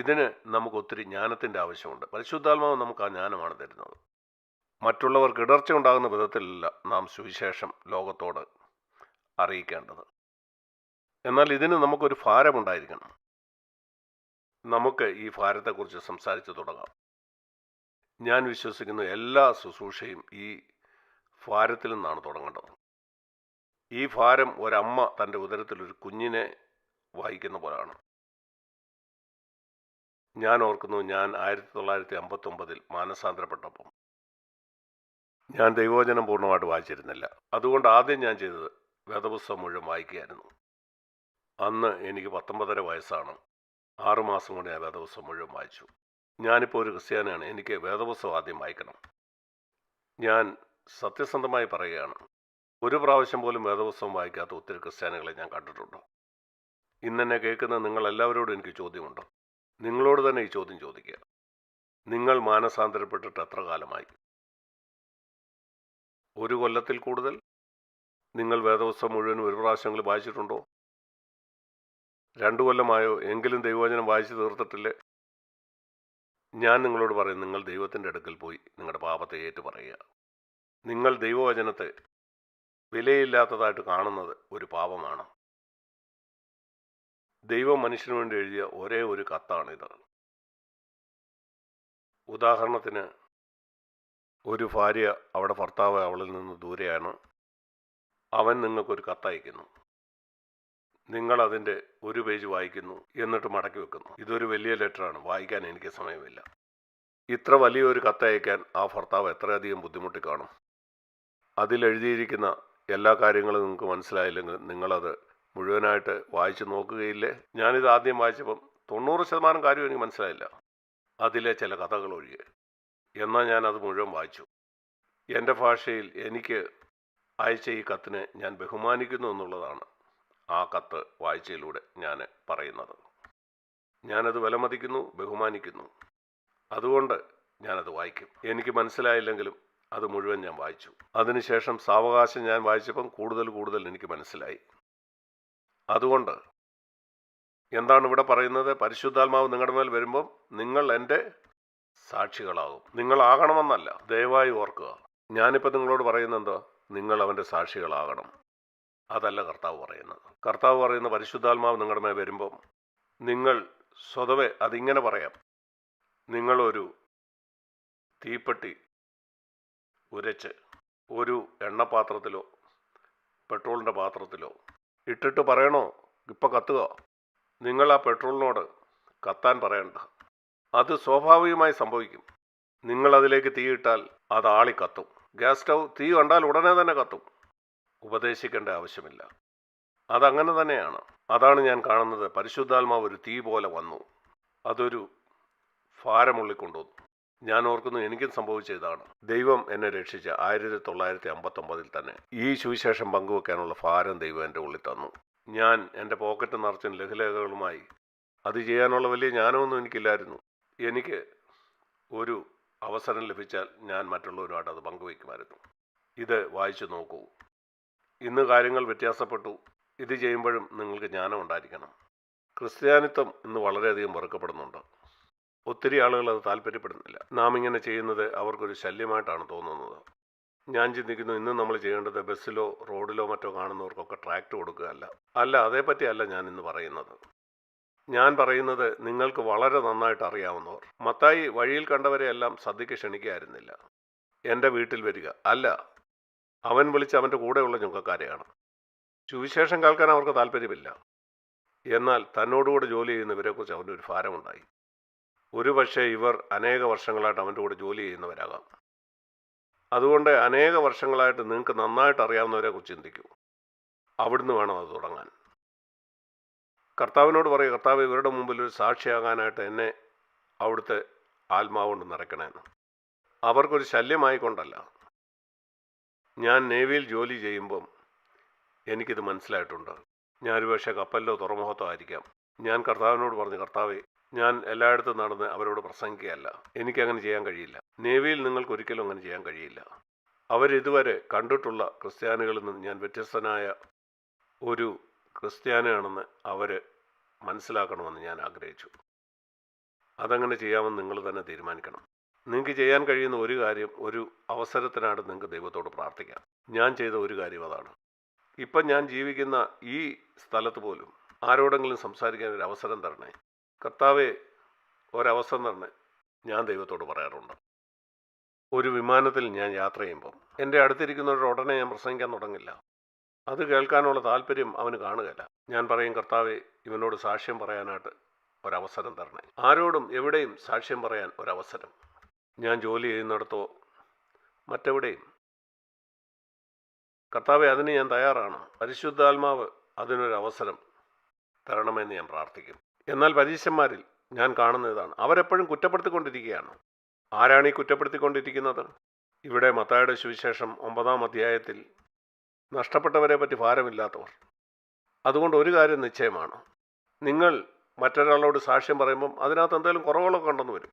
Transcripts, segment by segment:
ഇതിന് നമുക്ക് ഒത്തിരി ജ്ഞാനത്തിന്റെ ആവശ്യമുണ്ട്. പരിശുദ്ധാത്മാവ് നമുക്ക് ആ ജ്ഞാനമാണ് തരുന്നത്. മറ്റുള്ളവർക്ക് ഇടർച്ച ഉണ്ടാകുന്ന വിധത്തിലല്ല നാം സുവിശേഷം ലോകത്തോട് അറിയിക്കേണ്ടത്. എന്നാൽ ഇതിന് നമുക്കൊരു ഭാരമുണ്ടായിരിക്കണം നമുക്ക് ഈ ഭാരത്തെക്കുറിച്ച് സംസാരിച്ചു തുടങ്ങാം. ഞാൻ വിശ്വസിക്കുന്ന എല്ലാ ശുശ്രൂഷയും ഈ ഭാരത്തിൽ നിന്നാണ് തുടങ്ങേണ്ടത്. ഈ ഭാരം ഒരമ്മ തന്റെ ഉദരത്തിൽ ഒരു കുഞ്ഞിനെ വഹിക്കുന്ന പോലാണ്. ഞാൻ ഓർക്കുന്നു ഞാൻ ആയിരത്തി തൊള്ളായിരത്തി അമ്പത്തൊമ്പതിൽ മാനസാന്തരപ്പെട്ടപ്പം. ഞാൻ ദൈവവചനം പൂർണമായിട്ട് വായിച്ചിരുന്നില്ല. അതുകൊണ്ട് ആദ്യം ഞാൻ ചെയ്തത് വേദപുസ്തകം മുഴുവൻ വായിക്കുകയായിരുന്നു. അന്ന് എനിക്ക് പത്തൊമ്പതര വയസ്സാണ്. ആറുമാസം കൊണ്ട് ഞാൻ വേദപുസ്തകം മുഴുവൻ വായിച്ചു. ഞാനിപ്പോൾ ഒരു ക്രിസ്ത്യാനിയാണ്. എനിക്ക് വേദപുസ്തകം ആദ്യം വായിക്കണം. ഞാൻ സത്യസന്ധമായി പറയുകയാണ്. ഒരു പ്രാവശ്യം പോലും വേദപുസ്തകം വായിക്കാത്ത ഒത്തിരി ക്രിസ്ത്യാനികളെ ഞാൻ കണ്ടിട്ടുണ്ട്. ഇന്നെന്നെ കേൾക്കുന്ന നിങ്ങളെല്ലാവരോടും എനിക്ക് ചോദ്യമുണ്ട്. നിങ്ങളോട് തന്നെ ഈ ചോദ്യം ചോദിക്കുക നിങ്ങൾ മാനസാന്തരപ്പെട്ടിട്ട് എത്ര കാലമായി? ഒരു കൊല്ലത്തിൽ കൂടുതൽ? നിങ്ങൾ വേദപുസ്തകം മുഴുവൻ ഒരു പ്രാവശ്യമെങ്കിലും വായിച്ചിട്ടുണ്ടോ? രണ്ടു കൊല്ലമായോ? എങ്കിലും ദൈവവചനം വായിച്ചു തീർത്തിട്ടില്ലേ? ഞാൻ നിങ്ങളോട് പറയും നിങ്ങൾ ദൈവത്തിന്റെ അടുക്കൽ പോയി നിങ്ങളുടെ പാപത്തെ ഏറ്റു പറയുക. നിങ്ങൾ ദൈവവചനത്തെ വിലയില്ലാത്തതായിട്ട് കാണുന്നത് ഒരു പാപമാണ്? ദൈവം മനുഷ്യന് വേണ്ടി എഴുതിയ ഒരേ ഒരു കത്താണിത് ഉദാഹരണത്തിന് ഒരു ഭാര്യ അവിടെ ഭർത്താവ് അവളിൽ നിന്ന് ദൂരെയാണ്. അവൻ നിങ്ങൾക്കൊരു കത്തയക്കുന്നു നിങ്ങൾ അതിന്റെ ഒരു പേജ് വായിക്കുന്നു എന്നിട്ട് മടക്കി വെക്കുന്നു. ഇതൊരു വലിയ ലെറ്ററാണ് വായിക്കാൻ എനിക്ക് സമയമില്ല. ഇത്ര വലിയൊരു കത്തയക്കാൻ ആ ഭർത്താവ് എത്രയധികം ബുദ്ധിമുട്ടി കാണും അതിലെഴുതിയിരിക്കുന്ന എല്ലാ കാര്യങ്ങളും നിങ്ങൾക്ക് മനസ്സിലായില്ലെങ്കിൽ നിങ്ങളത് മുഴുവനായിട്ട് വായിച്ചു നോക്കുകയില്ലേ. ഞാനിത് ആദ്യം വായിച്ചപ്പം തൊണ്ണൂറ് ശതമാനം കാര്യം എനിക്ക് മനസ്സിലായില്ല. അതിലെ ചില കഥകൾ ഒഴികെ എന്നാൽ ഞാനത് മുഴുവൻ വായിച്ചു. എന്റെ ഭാഷയിൽ എനിക്ക് അയച്ച ഈ കത്തിനെ ഞാൻ ബഹുമാനിക്കുന്നു എന്നുള്ളതാണ് ആ കത്ത് വായിച്ചയിലൂടെ ഞാൻ പറയുന്നത്. ഞാനത് വിലമതിക്കുന്നു ബഹുമാനിക്കുന്നു. അതുകൊണ്ട് ഞാനത് വായിക്കും. എനിക്ക് മനസ്സിലായില്ലെങ്കിലും അത് മുഴുവൻ ഞാൻ വായിച്ചു. അതിനുശേഷം സാവകാശം ഞാൻ വായിച്ചപ്പം കൂടുതൽ കൂടുതൽ എനിക്ക് മനസ്സിലായി. അതുകൊണ്ട് എന്താണ് ഇവിടെ പറയുന്നത്? പരിശുദ്ധാത്മാവ് നിങ്ങളുടെ മേൽ വരുമ്പം നിങ്ങൾ എന്റെ സാക്ഷികളാകും. നിങ്ങളാകണമെന്നല്ല. ദയവായി ഓർക്കുക. ഞാനിപ്പോൾ നിങ്ങളോട് പറയുന്നത് എന്തോ? നിങ്ങൾ അവന്റെ സാക്ഷികളാകണം. അതല്ല കർത്താവ് പറയുന്നത്. കർത്താവ് പറയുന്ന പരിശുദ്ധാത്മാവ് നിങ്ങളുടെ മേൽ വരുമ്പം നിങ്ങൾ സ്വതവേ അതിങ്ങനെ പറയാം. നിങ്ങളൊരു തീപ്പെട്ടി ഉരച്ച് ഒരു എണ്ണപാത്രത്തിലോ പെട്രോളിന്റെ പാത്രത്തിലോ ഇട്ടിട്ട് പറയണോ? ഇപ്പം കത്തുക. നിങ്ങൾ ആ പെട്രോളിനോട് കത്താൻ പറയണ്ട. അത് സ്വാഭാവികമായി സംഭവിക്കും. നിങ്ങൾ അതിലേക്ക് തീയിട്ടാൽ അത് ആളി കത്തും. ഗ്യാസ് സ്റ്റൗ തീ കണ്ടാൽ ഉടനെ തന്നെ കത്തും. ഉപദേശിക്കേണ്ട ആവശ്യമില്ല. അതങ്ങനെ തന്നെയാണ്. അതാണ് ഞാൻ കാണുന്നത്. പരിശുദ്ധാത്മാവ് ഒരു തീ പോലെ വന്നു. അതൊരു ഭാരമുള്ളിക്കൊണ്ടുവന്നു ഞാൻ ഓർക്കുന്നു എനിക്കും സംഭവിച്ചതാണ് ദൈവം എന്നെ രക്ഷിച്ച ആയിരത്തി തൊള്ളായിരത്തി അമ്പത്തൊമ്പതിൽ തന്നെ. ഈ സുവിശേഷം പങ്കുവെക്കാനുള്ള ഭാരം ദൈവം എന്റെ ഉള്ളിൽ തന്നു. ഞാൻ എന്റെ പോക്കറ്റ് നിറച്ചും ലഘുലേഖകളുമായി. അത് ചെയ്യാനുള്ള വലിയ ജ്ഞാനമൊന്നും എനിക്കില്ലായിരുന്നു. എനിക്ക് ഒരു അവസരം ലഭിച്ചാൽ ഞാൻ മറ്റുള്ളവരുമായിട്ട് അത് പങ്കുവയ്ക്കുമായിരുന്നു. ഇത് വായിച്ചു നോക്കൂ. ഇന്ന് കാര്യങ്ങൾ വ്യത്യാസപ്പെട്ടു. ഇത് ചെയ്യുമ്പോഴും നിങ്ങൾക്ക് ജ്ഞാനം ഉണ്ടായിരിക്കണം. ക്രിസ്ത്യാനിത്വം ഇന്ന് വളരെയധികം വെറുക്കപ്പെടുന്നുണ്ട്. ഒത്തിരി ആളുകൾ അത് താല്പര്യപ്പെടുന്നില്ല. നാം ഇങ്ങനെ ചെയ്യുന്നത് അവർക്കൊരു ശല്യമായിട്ടാണ് തോന്നുന്നത്. ഞാൻ ചിന്തിക്കുന്നു ഇന്ന് നമ്മൾ ചെയ്യേണ്ടത് ബസ്സിലോ റോഡിലോ മറ്റോ കാണുന്നവർക്കൊക്കെ ട്രാക്ട് കൊടുക്കുകയല്ല. അല്ല അതേപ്പറ്റിയല്ല ഞാൻ ഇന്ന് പറയുന്നത്. ഞാൻ പറയുന്നത് നിങ്ങൾക്ക് വളരെ നന്നായിട്ട് അറിയാവുന്നവർ. മത്തായി വഴിയിൽ കണ്ടവരെയെല്ലാം സദ്യക്ക് ക്ഷണിക്കായിരുന്നില്ല. എന്റെ വീട്ടിൽ വരിക. അല്ല അവൻ വിളിച്ച് അവന്റെ കൂടെയുള്ള ചുങ്കക്കാരെയാണ് സുവിശേഷം കേൾക്കാൻ അവർക്ക് താല്പര്യമില്ല. എന്നാൽ തന്നോടുകൂടെ ജോലി ചെയ്യുന്നവരെക്കുറിച്ച് അവനൊരു ഭാരമുണ്ടായി. ഒരു പക്ഷേ ഇവർ അനേക വർഷങ്ങളായിട്ട് അവന്റെ കൂടെ ജോലി ചെയ്യുന്നവരാകാം. അതുകൊണ്ട് അനേക വർഷങ്ങളായിട്ട് നിങ്ങൾക്ക് നന്നായിട്ട് അറിയാവുന്നവരെ കുറിച്ച് ചിന്തിക്കൂ. അവിടുന്ന് വേണം അത് തുടങ്ങാൻ. കർത്താവിനോട് പറയുക കർത്താവ് ഇവരുടെ മുമ്പിൽ ഒരു സാക്ഷിയാകാനായിട്ട് എന്നെ അവിടുത്തെ ആത്മാവുകൊണ്ട് നിറയ്ക്കണമെന്ന് അവർക്കൊരു ശല്യമായിക്കൊണ്ടല്ല. ഞാൻ നേവിയിൽ ജോലി ചെയ്യുമ്പം എനിക്കിത് മനസ്സിലായിട്ടുണ്ട്. ഞാനൊരു പക്ഷേ കപ്പലിലോ തുറമുഖത്തോ ആയിരിക്കാം. ഞാൻ കർത്താവിനോട് പറഞ്ഞു കർത്താവെ ഞാൻ എല്ലായിടത്തും നടന്ന് അവരോട് പ്രസംഗിക്കുകയല്ല. എനിക്കങ്ങനെ ചെയ്യാൻ കഴിയില്ല. നേവിയിൽ നിങ്ങൾക്ക് ഒരിക്കലും അങ്ങനെ ചെയ്യാൻ കഴിയില്ല. അവരിതുവരെ കണ്ടിട്ടുള്ള ക്രിസ്ത്യാനികളിൽ നിന്ന് ഞാൻ വ്യത്യസ്തനായ ഒരു ക്രിസ്ത്യാനിയാണെന്ന് അവർ മനസ്സിലാക്കണമെന്ന് ഞാൻ ആഗ്രഹിച്ചു. അതങ്ങനെ ചെയ്യാമെന്ന് നിങ്ങൾ തന്നെ തീരുമാനിക്കണം. നിങ്ങൾക്ക് ചെയ്യാൻ കഴിയുന്ന ഒരു കാര്യം ഒരു അവസരത്തിനായിട്ട് നിങ്ങൾക്ക് ദൈവത്തോട് പ്രാർത്ഥിക്കാം. ഞാൻ ചെയ്ത ഒരു കാര്യം അതാണ്. ഇപ്പം ഞാൻ ജീവിക്കുന്ന ഈ സ്ഥലത്ത് പോലും ആരോടെങ്കിലും സംസാരിക്കാൻ ഒരു അവസരം തരണേ. കർത്താവെ ഒരവസരം തന്നെ ഞാൻ ദൈവത്തോട് പറയാറുണ്ട്. ഒരു വിമാനത്തിൽ ഞാൻ യാത്ര ചെയ്യുമ്പം എന്റെ അടുത്തിരിക്കുന്നവരുടെ ഉടനെ ഞാൻ പ്രസംഗിക്കാൻ തുടങ്ങില്ല. അത് കേൾക്കാനുള്ള താല്പര്യം അവന് കാണുകയില്ല. ഞാൻ പറയും കർത്താവെ ഇവനോട് സാക്ഷ്യം പറയാനായിട്ട് ഒരവസരം തരണേ. ആരോടും എവിടെയും സാക്ഷ്യം പറയാൻ ഒരവസരം. ഞാൻ ജോലി ചെയ്യുന്നിടത്തോ മറ്റെവിടെയും. കർത്താവെ അതിന് ഞാൻ തയ്യാറാണ്. പരിശുദ്ധാത്മാവ് അതിനൊരവസരം തരണമെന്ന് ഞാൻ പ്രാർത്ഥിക്കും എന്നാൽ പരീക്ഷന്മാരിൽ ഞാൻ കാണുന്ന ഇതാണ് അവരെപ്പോഴും കുറ്റപ്പെടുത്തിക്കൊണ്ടിരിക്കുകയാണ്. ആരാണ് ഈ കുറ്റപ്പെടുത്തിക്കൊണ്ടിരിക്കുന്നത്? ഇവിടെ മത്തായുടെ സുവിശേഷം ഒമ്പതാം അധ്യായത്തിൽ നഷ്ടപ്പെട്ടവരെ പറ്റി ഭാരമില്ലാത്തവർ. അതുകൊണ്ട് ഒരു കാര്യം നിശ്ചയമാണ്. നിങ്ങൾ മറ്റൊരാളോട് സാക്ഷ്യം പറയുമ്പം അതിനകത്ത് എന്തെങ്കിലും കുറവുകളൊക്കെ ഉണ്ടെന്ന് വരും.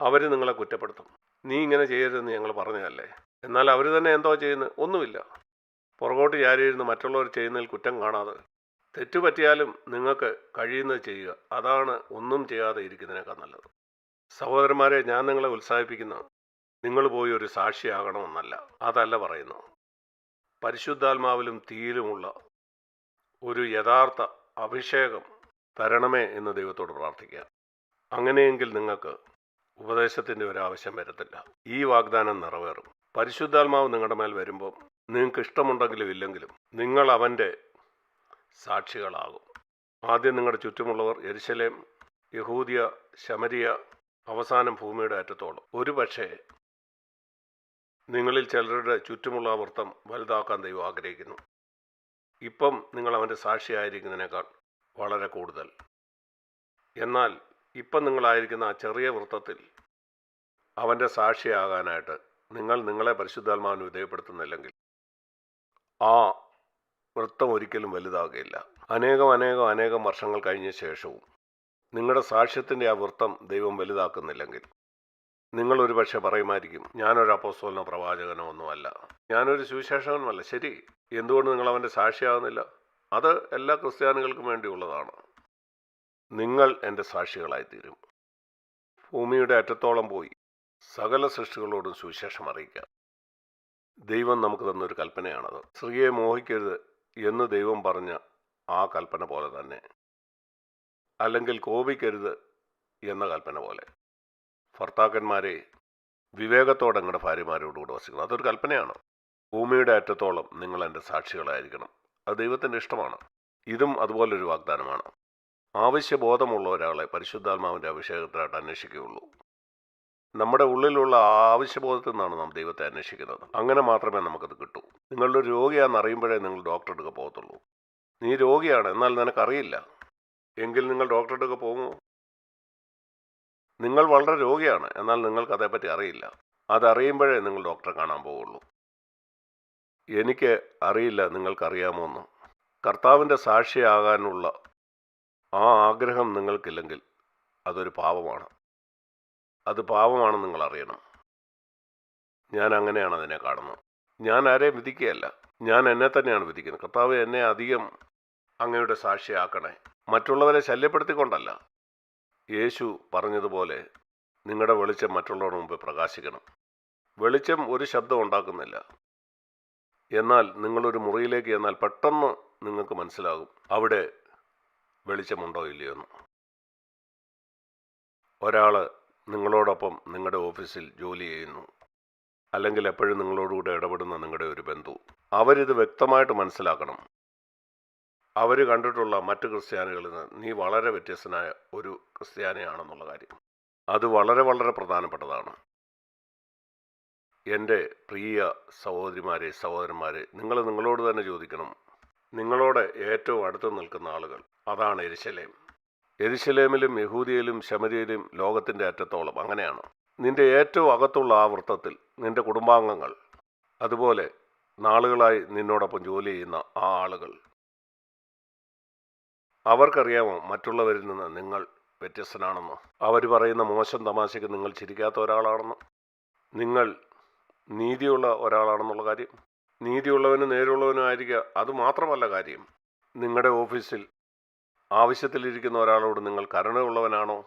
അവർ നിങ്ങളെ കുറ്റപ്പെടുത്തും. നീ ഇങ്ങനെ ചെയ്യരുതെന്ന് ഞങ്ങൾ പറഞ്ഞതല്ലേ? എന്നാൽ അവർ തന്നെ എന്തോ ചെയ്യുന്നത്? ഒന്നുമില്ല. പുറകോട്ട് ചാരിയിരുന്ന് മറ്റുള്ളവർ ചെയ്യുന്നതിൽ കുറ്റം കാണാതെ തെറ്റുപറ്റിയാലും നിങ്ങൾക്ക് കഴിയുന്നത് ചെയ്യുക. അതാണ് ഒന്നും ചെയ്യാതെ ഇരിക്കുന്നതിനേക്കാൾ നല്ലത്. സഹോദരന്മാരെ ഞാൻ നിങ്ങളെ ഉത്സാഹിപ്പിക്കുന്നു. നിങ്ങൾ പോയി ഒരു സാക്ഷിയാകണമെന്നല്ല. അതല്ല പറയുന്നു. പരിശുദ്ധാത്മാവിലും തീയിലുമുള്ള ഒരു യഥാർത്ഥ അഭിഷേകം തരണമേ എന്ന് ദൈവത്തോട് പ്രാർത്ഥിക്കുക. അങ്ങനെയെങ്കിൽ നിങ്ങൾക്ക് ഉപദേശത്തിന്റെ ഒരു ആവശ്യം വരത്തില്ല. ഈ വാഗ്ദാനം നിറവേറും. പരിശുദ്ധാത്മാവ് നിങ്ങളുടെ മേൽ വരുമ്പോൾ നിങ്ങൾക്ക് ഇഷ്ടമുണ്ടെങ്കിലും ഇല്ലെങ്കിലും നിങ്ങൾ അവന്റെ സാക്ഷികളാകും. ആദ്യം നിങ്ങളുടെ ചുറ്റുമുള്ളവർ എരിശലേം യഹൂദിയ ശമരിയ അവസാനം ഭൂമിയുടെ അറ്റത്തോളം ഒരു പക്ഷേ നിങ്ങളിൽ ചിലരുടെ ചുറ്റുമുള്ള വൃത്തം വലുതാക്കാൻ ദൈവം ആഗ്രഹിക്കുന്നു. ഇപ്പം നിങ്ങൾ അവന്റെ സാക്ഷിയായിരിക്കുന്നതിനേക്കാൾ വളരെ കൂടുതൽ. എന്നാൽ ഇപ്പം നിങ്ങളായിരിക്കുന്ന ആ ചെറിയ വൃത്തത്തിൽ അവന്റെ സാക്ഷിയാകാനായിട്ട് നിങ്ങൾ നിങ്ങളെ പരിശുദ്ധാത്മാവിന് വിധേയപ്പെടുത്തുന്നില്ലെങ്കിൽ ആ വൃത്തം ഒരിക്കലും വലുതാകുകയില്ല അനേകം അനേകം അനേകം വർഷങ്ങൾ കഴിഞ്ഞ ശേഷവും നിങ്ങളുടെ സാക്ഷ്യത്തിന്റെ ആ വൃത്തം ദൈവം വലുതാക്കുന്നില്ലെങ്കിൽ. നിങ്ങൾ പക്ഷെ പറയുമായിരിക്കും ഞാനൊരു അപ്പോസ്തോലനോ പ്രവാചകനോ ഒന്നുമല്ല. ഞാനൊരു സുവിശേഷകനുമല്ല. ശരി എന്തുകൊണ്ട് നിങ്ങൾ അവന്റെ സാക്ഷിയാകുന്നില്ല? അത് എല്ലാ ക്രിസ്ത്യാനികൾക്കും വേണ്ടിയുള്ളതാണ്. നിങ്ങൾ എന്റെ സാക്ഷികളായിത്തീരും. ഭൂമിയുടെ അറ്റത്തോളം പോയി സകല സൃഷ്ടികളോടും സുവിശേഷം അറിയിക്കുക ദൈവം നമുക്ക് തന്നൊരു കൽപ്പനയാണത്. സ്ത്രീയെ മോഹിക്കരുത്. എന്ന് ദൈവം പറഞ്ഞ ആ കൽപ്പന പോലെ തന്നെ. അല്ലെങ്കിൽ കോപിക്കരുത് എന്ന കൽപ്പന പോലെ. ഭർത്താക്കന്മാരെ വിവേകത്തോടെ നിങ്ങളുടെ ഭാര്യമാരോടുകൂടെ വസിക്കണം. അതൊരു കൽപ്പനയാണ്. ഭൂമിയുടെ അറ്റത്തോളം നിങ്ങൾ എന്റെ സാക്ഷികളായിരിക്കണം. അത് ദൈവത്തിന്റെ ഇഷ്ടമാണ്. ഇതും അതുപോലൊരു വാഗ്ദാനമാണ്. ആവശ്യബോധമുള്ള ഒരാളെ പരിശുദ്ധാത്മാവിന്റെ അഭിഷേകത്തിനായിട്ട് അന്വേഷിക്കുകയുള്ളൂ. നമ്മുടെ ഉള്ളിലുള്ള ആവശ്യബോധത്തിൽ നിന്നാണ് നാം ദൈവത്തെ അന്വേഷിക്കുന്നത്. അങ്ങനെ മാത്രമേ നമുക്കത് കിട്ടൂ. നിങ്ങളുടെ രോഗിയാണെന്ന് അറിയുമ്പോഴേ നിങ്ങൾ ഡോക്ടറെ അടുക്ക പോകത്തുള്ളൂ. നീ രോഗിയാണ് എന്നാൽ നിനക്കറിയില്ല. എങ്കിൽ നിങ്ങൾ ഡോക്ടറെ അടുക്ക പോകുമോ? നിങ്ങൾ വളരെ രോഗിയാണ് എന്നാൽ നിങ്ങൾക്ക് അതേപ്പറ്റി അറിയില്ല. അതറിയുമ്പോഴേ നിങ്ങൾ ഡോക്ടറെ കാണാൻ പോവുള്ളൂ എനിക്ക് അറിയില്ല നിങ്ങൾക്കറിയാമോ എന്ന് കർത്താവിന്റെ സാക്ഷിയാകാനുള്ള ആ ആഗ്രഹം നിങ്ങൾക്കില്ലെങ്കിൽ അതൊരു പാപമാണ്. അത് പാപമാണെന്ന് നിങ്ങൾ അറിയണം. ഞാൻ അങ്ങനെയാണ് അതിനെ കാണുന്നത്. ഞാൻ ആരെയും വിധിക്കുകയല്ല. ഞാൻ എന്നെ തന്നെയാണ് വിധിക്കുന്നത്. കർത്താവ് എന്നെ അധികം അങ്ങയുടെ സാക്ഷിയാക്കണേ. മറ്റുള്ളവരെ ശല്യപ്പെടുത്തിക്കൊണ്ടല്ല. യേശു പറഞ്ഞതുപോലെ നിങ്ങളുടെ വെളിച്ചം മറ്റുള്ളവരുടെ മുമ്പ് പ്രകാശിക്കണം. വെളിച്ചം ഒരു ശബ്ദം ഉണ്ടാക്കുന്നില്ല. എന്നാൽ നിങ്ങളൊരു മുറിയിലേക്ക് എന്നാൽ പെട്ടെന്ന് നിങ്ങൾക്ക് മനസ്സിലാകും അവിടെ വെളിച്ചമുണ്ടോ ഇല്ലയോ എന്ന്. ഒരാൾ നിങ്ങളോടൊപ്പം നിങ്ങളുടെ ഓഫീസിൽ ജോലി ചെയ്യുന്നു. അല്ലെങ്കിൽ എപ്പോഴും നിങ്ങളോടുകൂടെ ഇടപെടുന്ന നിങ്ങളുടെ ഒരു ബന്ധു. അവരിത് വ്യക്തമായിട്ട് മനസ്സിലാക്കണം. അവർ കണ്ടിട്ടുള്ള മറ്റ് ക്രിസ്ത്യാനികളിൽ നിന്ന് നീ വളരെ വ്യത്യസ്തനായ ഒരു ക്രിസ്ത്യാനിയാണെന്നുള്ള കാര്യം. അത് വളരെ വളരെ പ്രധാനപ്പെട്ടതാണ്. എന്റെ പ്രിയ സഹോദരിമാരെ സഹോദരന്മാരെ നിങ്ങൾ നിങ്ങളോട് തന്നെ ചോദിക്കണം. നിങ്ങളോട് ഏറ്റവും അടുത്ത് നിൽക്കുന്ന ആളുകൾ അതാണ് എരിശലേം. എരിശലേമിലും യഹൂദിയയിലും ശമരിയയിലും ലോകത്തിന്റെ അറ്റത്തോളം അങ്ങനെയാണ്? നിന്റെ ഏറ്റവും അകത്തുള്ള ആ വൃത്തത്തിൽ നിന്റെ കുടുംബാംഗങ്ങൾ അതുപോലെ നാളുകളായി നിന്നോടൊപ്പം ജോലി ചെയ്യുന്ന ആ ആളുകൾ. അവർക്കറിയാമോ മറ്റുള്ളവരിൽ നിന്ന് നിങ്ങൾ വ്യത്യസ്തനാണെന്ന്? അവർ പറയുന്ന മോശം തമാശയ്ക്ക് നിങ്ങൾ ചിരിക്കാത്ത ഒരാളാണെന്ന്? നിങ്ങൾ നീതിയുള്ള ഒരാളാണെന്നുള്ള കാര്യം? നീതിയുള്ളവനും നേരുള്ളവനും ആയിരിക്കുക അത് മാത്രമല്ല കാര്യം. നിങ്ങളുടെ ഓഫീസിൽ ആവശ്യത്തിലിരിക്കുന്ന ഒരാളോട് നിങ്ങൾ കരുണയുള്ളവനാണോ?